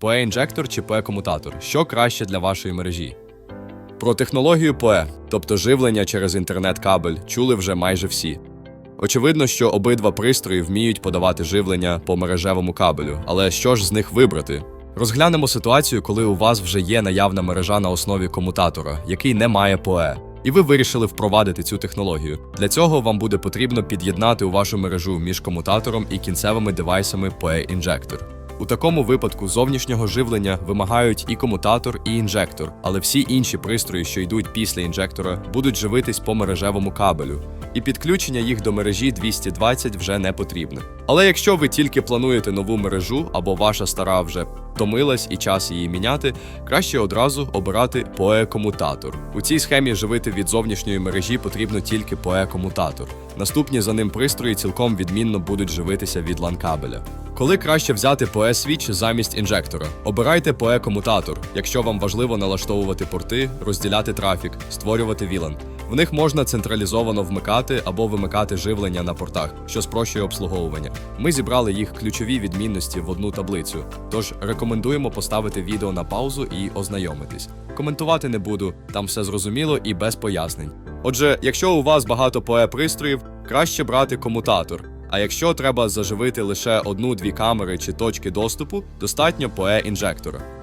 PoE-інжектор чи PoE-комутатор? Що краще для вашої мережі? Про технологію PoE, тобто живлення через інтернет-кабель, чули вже майже всі. Очевидно, що обидва пристрої вміють подавати живлення по мережевому кабелю, але що ж з них вибрати? Розглянемо ситуацію, коли у вас вже є наявна мережа на основі комутатора, який не має PoE, і ви вирішили впровадити цю технологію. Для цього вам буде потрібно під'єднати у вашу мережу між комутатором і кінцевими девайсами PoE-інжектор. У такому випадку зовнішнього живлення вимагають і комутатор, і інжектор, але всі інші пристрої, що йдуть після інжектора, будуть живитись по мережевому кабелю, і підключення їх до мережі 220 вже не потрібне. Але якщо ви тільки плануєте нову мережу або ваша стара вже втомилась і час її міняти, краще одразу обирати PoE-комутатор. У цій схемі живити від зовнішньої мережі потрібно тільки PoE-комутатор. Наступні за ним пристрої цілком відмінно будуть живитися від LAN-кабеля. Коли краще взяти PoE-свіч замість інжектора? Обирайте PoE-комутатор, якщо вам важливо налаштовувати порти, розділяти трафік, створювати VLAN. В них можна централізовано вмикати або вимикати живлення на портах, що спрощує обслуговування. Ми зібрали їх ключові відмінності в одну таблицю, тож рекомендуємо поставити відео на паузу і ознайомитись. Коментувати не буду, там все зрозуміло і без пояснень. Отже, якщо у вас багато PoE пристроїв, краще брати комутатор. А якщо треба заживити лише одну-дві камери чи точки доступу, достатньо PoE інжектора.